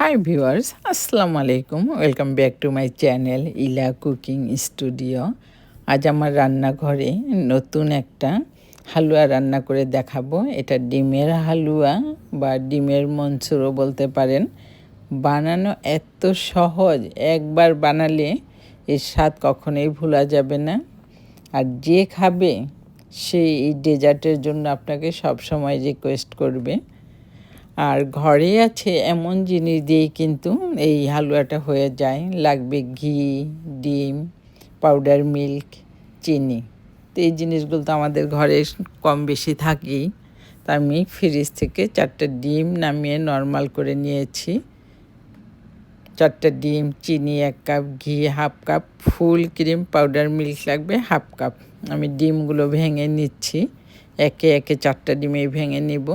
High viewers আসসালামু আলাইকুম welcome back to my channel Ila cooking studio আজ আমার রান্নাঘরে নতুন একটা হালুয়া রান্না করে দেখাবো। এটা ডিমের হালুয়া বা ডিমের মনসুরও বলতে পারেন। বানানো এত সহজ, একবার বানালে এর স্বাদ কখনোই ভোলা যাবে না। আর যে খাবে সেই এই ডেজার্টের জন্য আপনাকে সবসময় রিকোয়েস্ট করবে। আর ঘরে আছে এমন জিনিস দিয়েই কিন্তু এই হালুয়াটা হয়ে যায়। লাগবে ঘি, ডিম পাউডার মিল্ক চিনি। তো এই জিনিসগুলো তো আমাদের ঘরে কম বেশি থাকেই। তা আমি ফ্রিজ থেকে চারটে ডিম নামিয়ে নর্মাল করে নিয়েছি। চারটে ডিম, চিনি এক কাপ ঘি half cup full cream powder milk লাগবে হাফ কাপ আমি ডিমগুলো ভেঙে নিচ্ছি। একে একে চারটা ডিমে ভেঙে নিব।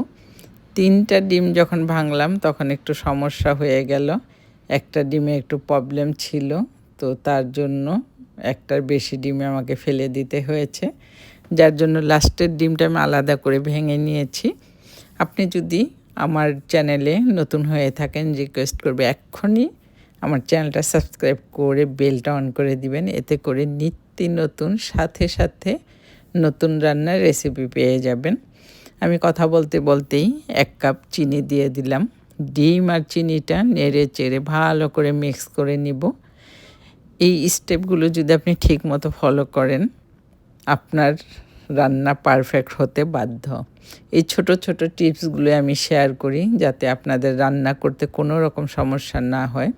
তিনটা ডিম যখন ভাঙলাম, তখন একটু সমস্যা হয়ে গেল। একটা ডিমে একটু প্রবলেম ছিল, তো তার জন্য একটার বেশি ডিমে আমাকে ফেলে দিতে হয়েছে। যার জন্য লাস্টের ডিমটা আমি আলাদা করে ভেঙে নিয়েছি। আপনি যদি আমার চ্যানেলে নতুন হয়ে থাকেন রিকোয়েস্ট করবে এক্ষুনি আমার চ্যানেলটা সাবস্ক্রাইব করে বেলটা অন করে দিবেন। এতে করে নিত্য নতুন, সাথে সাথে নতুন রান্নার রেসিপি পেয়ে যাবেন। আমি কথা বলতে বলতেই এক কাপ চিনি দিয়ে দিলাম। ডিম আর চিনিটা নেড়ে চেড়ে ভালো করে মিক্স করে নিব। এই স্টেপগুলো যদি আপনি ঠিক মতো ফলো করেন, আপনার রান্না পারফেক্ট হতে বাধ্য। এই ছোট ছোট টিপসগুলো আমি শেয়ার করি যাতে আপনাদের রান্না করতে কোনো রকম সমস্যা না হয়।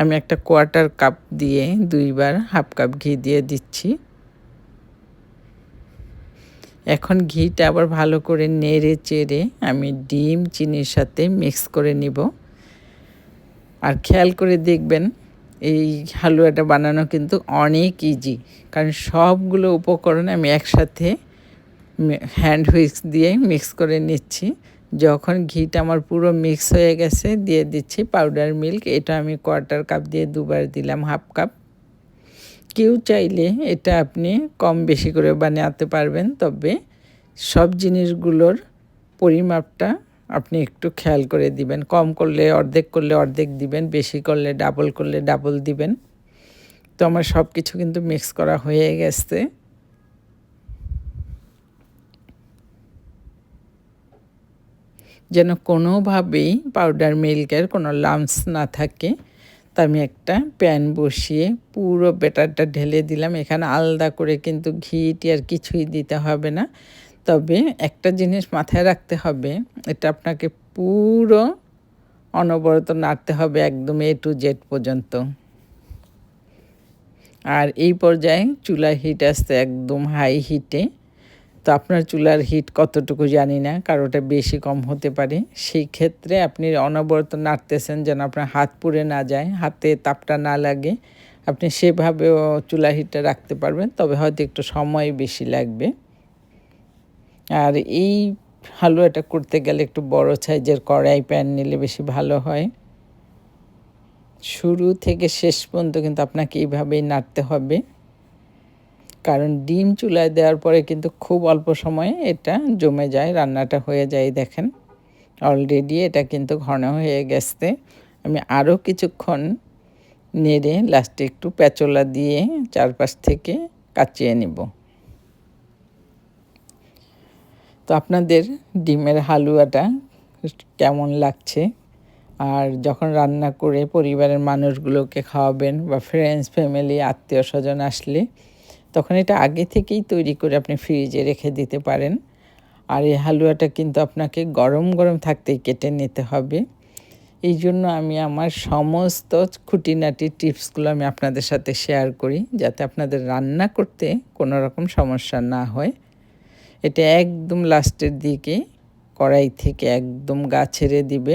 আমি একটা কোয়ার্টার কাপ দিয়ে দুইবার হাফ কাপ ঘি দিয়ে দিচ্ছি। এখন ঘিটা আবার ভালো করে নেড়ে চেড়ে আমি ডিম, চিনির সাথে মিক্স করে নিব। আর খেয়াল করে দেখবেন, এই হালুয়াটা বানানো কিন্তু অনেক ইজি কারণ সবগুলো উপকরণ আমি একসাথে হ্যান্ড হুইক্স দিয়ে মিক্স করে নিচ্ছি। যখন ঘিটা আমার পুরো মিক্স হয়ে গেছে, দিয়ে দিচ্ছি পাউডার মিল্ক এটা আমি কোয়ার্টার কাপ দিয়ে দুবার দিলাম হাফ কাপ কেউ চাইলে এটা আপনি কম বেশি করে বানাতে পারবেন, তবে সব জিনিসগুলোর পরিমাপটা আপনি একটু খেয়াল করে দিবেন। কম করলে অর্ধেক করলে অর্ধেক দিবেন, বেশি করলে ডাবল করলে ডাবল দিবেন। তো আমার সব কিছু কিন্তু মিক্স করা হয়ে গেছে। যেন কোনোভাবেই পাউডার মিল্কের কোনো লামস না থাকে। আমি একটা প্যান বসিয়ে পুরো ব্যাটারটা ঢেলে দিলাম। এখানে আলাদা করে কিন্তু ঘিটি আর কিছুই দিতে হবে না। তবে একটা জিনিস মাথায় রাখতে হবে, এটা আপনাকে পুরো অনবরত নাড়তে হবে একদম এ টু জেড পর্যন্ত। আর এই পর্যায়ে চুলার হিট আসতে একদম হাই হিটে তো আপনার চুলার হিট কতটুকু জানি না কারোটা বেশি কম হতে পারে। সেই ক্ষেত্রে আপনি অনবরত নাড়তেছেন যেন আপনার হাত পুড়ে না যায়, হাতে তাপটা না লাগে। আপনি সেভাবেও চুলা হিটটা রাখতে পারবেন, তবে হয়তো একটু সময় বেশি লাগবে। আর এই হালুয়াটা করতে গেলে একটু বড় সাইজের কড়াই প্যান নিলে বেশি ভালো হয়। শুরু থেকে শেষ পর্যন্ত কিন্তু আপনাকে এইভাবেই নাড়তে হবে। কারণ ডিম চুলায় দেওয়ার পরে কিন্তু খুব অল্প সময়ে এটা জমে যায়, রান্নাটা হয়ে যায়, দেখেন। অলরেডি এটা কিন্তু ঘন হয়ে গেছে। আমি আরও কিছুক্ষণ নেড়ে লাস্টে একটু প্যাচোলা দিয়ে চারপাশ থেকে কাচিয়ে নেব। তো আপনাদের ডিমের হালুয়াটা কেমন লাগছে? আর যখন রান্না করে পরিবারের মানুষগুলোকে খাওয়াবেন বা ফ্রেন্ডস ফ্যামিলি আত্মীয় স্বজন আসলে তখন এটা আগে থেকেই তৈরি করে আপনি ফ্রিজে রেখে দিতে পারেন। আর এই হালুয়াটা কিন্তু আপনাকে গরম গরম থাকতেই কেটে নিতে হবে। এই জন্য আমি আমার সমস্ত খুঁটিনাটি টিপসগুলো আমি আপনাদের সাথে শেয়ার করি, যাতে আপনাদের রান্না করতে কোনো রকম সমস্যা না হয়। এটা একদম লাস্টের দিকে কড়াই থেকে একদম গা ছেড়ে দিবে।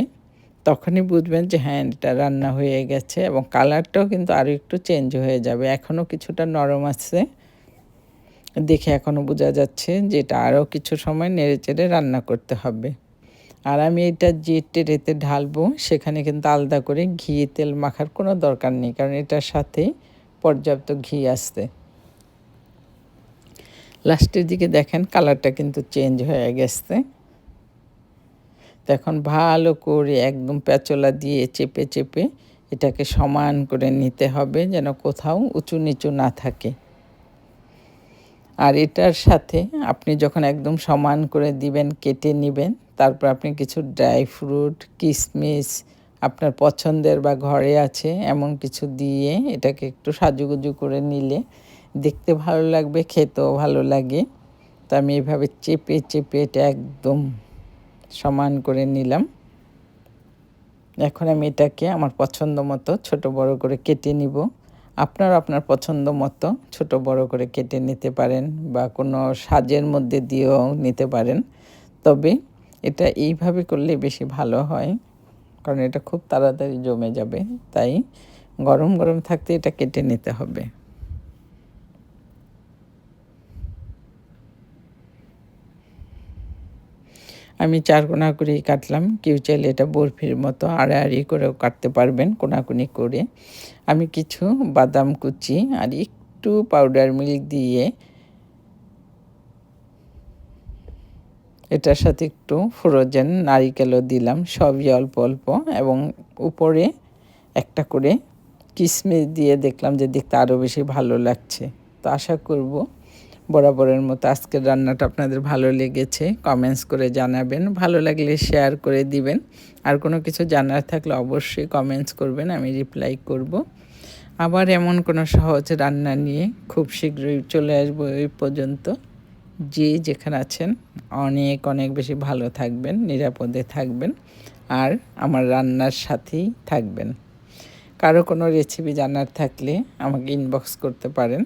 তখনই বুঝবেন যে হ্যাঁ এটা রান্না হয়ে গেছে এবং কালারটাও কিন্তু আরও একটু চেঞ্জ হয়ে যাবে। এখনও কিছুটা নরম আছে। দেখে এখনও বোঝা যাচ্ছে যে এটা আরও কিছু সময় নেড়ে চেড়ে রান্না করতে হবে। আর আমি এটা যে টেরেতে ঢালবো, সেখানে কিন্তু আলাদা করে ঘি, তেল মাখার কোনো দরকার নেই, কারণ এটার সাথে পর্যাপ্ত ঘি আসতে। লাস্টের দিকে দেখেন কালারটা কিন্তু চেঞ্জ হয়ে গেছে। এখন ভালো করে একদম পেঁচলা দিয়ে চেপে চেপে এটাকে সমান করে নিতে হবে যেন কোথাও উঁচু নিচু না থাকে। আর এটার সাথে আপনি যখন একদম সমান করে দিবেন, কেটে নেবেন, তারপর আপনি কিছু ড্রাই ফ্রুট কিশমিশ আপনার পছন্দের বা ঘরে আছে এমন কিছু দিয়ে এটাকে একটু সাজুগুজু করে নিলে দেখতে ভালো লাগবে, খেতেও ভালো লাগে। তো আমি এভাবে চেপে চেপে এটা একদম সমান করে নিলাম। এখন আমি এটাকে আমার পছন্দ মতো ছোট বড় করে কেটে নিব। আপনার আপনার পছন্দ মতো ছোট বড় করে কেটে নিতে পারেন বা কোনো সাজের মধ্যে দিয়েও নিতে পারেন। তবে এটা এইভাবে করলে বেশি ভালো হয়, কারণ এটা খুব তাড়াতাড়ি জমে যাবে। তাই গরম গরম থাকতে এটা কেটে নিতে হবে। আমি চার কোনা করেই কাটলাম। কেউ চাইলে এটা বরফির মতো আড়াআড়ি করেও কাটতে পারবেন, কোনাকুনি করে। আমি কিছু বাদাম কুচি আর একটু পাউডার মিল্ক দিয়ে এটার সাথে একটু ফ্রোজেন নারিকেলও দিলাম, সবই অল্প অল্প। এবং উপরে একটা করে কিশমিশ দিয়ে দেখলাম যে দেখতে আরও বেশি ভালো লাগছে। তো আশা করব বরাবরের মতো আজকের রান্নাটা আপনাদের ভালো লেগেছে কমেন্টস করে জানাবেন, ভালো লাগলে শেয়ার করে দিবেন। আর কোনো কিছু জানার থাকলে অবশ্যই কমেন্টস করবেন, আমি রিপ্লাই করব। আবার এমন কোনো সহজ রান্না নিয়ে খুব শীঘ্রই চলে আসব এই পর্যন্ত। যে যেখানে আছেন, অনেক অনেক বেশি ভালো থাকবেন, নিরাপদে থাকবেন, আর আমার রান্নার সাথেই থাকবেন। কারও কোনো রেসিপি জানার থাকলে আমাকে ইনবক্স করতে পারেন।